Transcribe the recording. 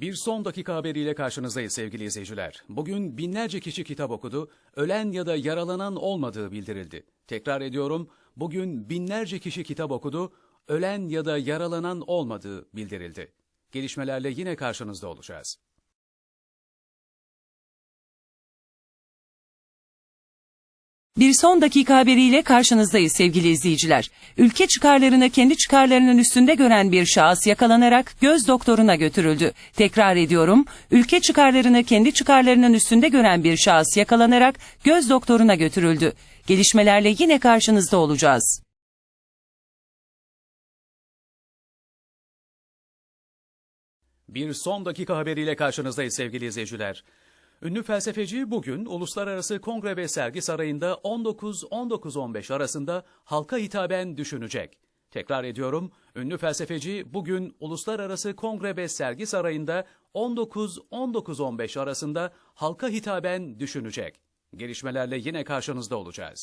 Bir son dakika haberiyle karşınızdayız sevgili izleyiciler. Bugün binlerce kişi kitap okudu, ölen ya da yaralanan olmadığı bildirildi. Tekrar ediyorum, bugün binlerce kişi kitap okudu, ölen ya da yaralanan olmadığı bildirildi. Gelişmelerle yine karşınızda olacağız. Bir son dakika haberiyle karşınızdayız sevgili izleyiciler. Ülke çıkarlarını kendi çıkarlarının üstünde gören bir şahıs yakalanarak göz doktoruna götürüldü. Tekrar ediyorum, ülke çıkarlarını kendi çıkarlarının üstünde gören bir şahıs yakalanarak göz doktoruna götürüldü. Gelişmelerle yine karşınızda olacağız. Bir son dakika haberiyle karşınızdayız sevgili izleyiciler. Ünlü felsefeci bugün Uluslararası Kongre ve Sergi Sarayı'nda 19-19-15 arasında halka hitaben düşünecek. Tekrar ediyorum, ünlü felsefeci bugün Uluslararası Kongre ve Sergi Sarayı'nda 19-19-15 arasında halka hitaben düşünecek. Gelişmelerle yine karşınızda olacağız.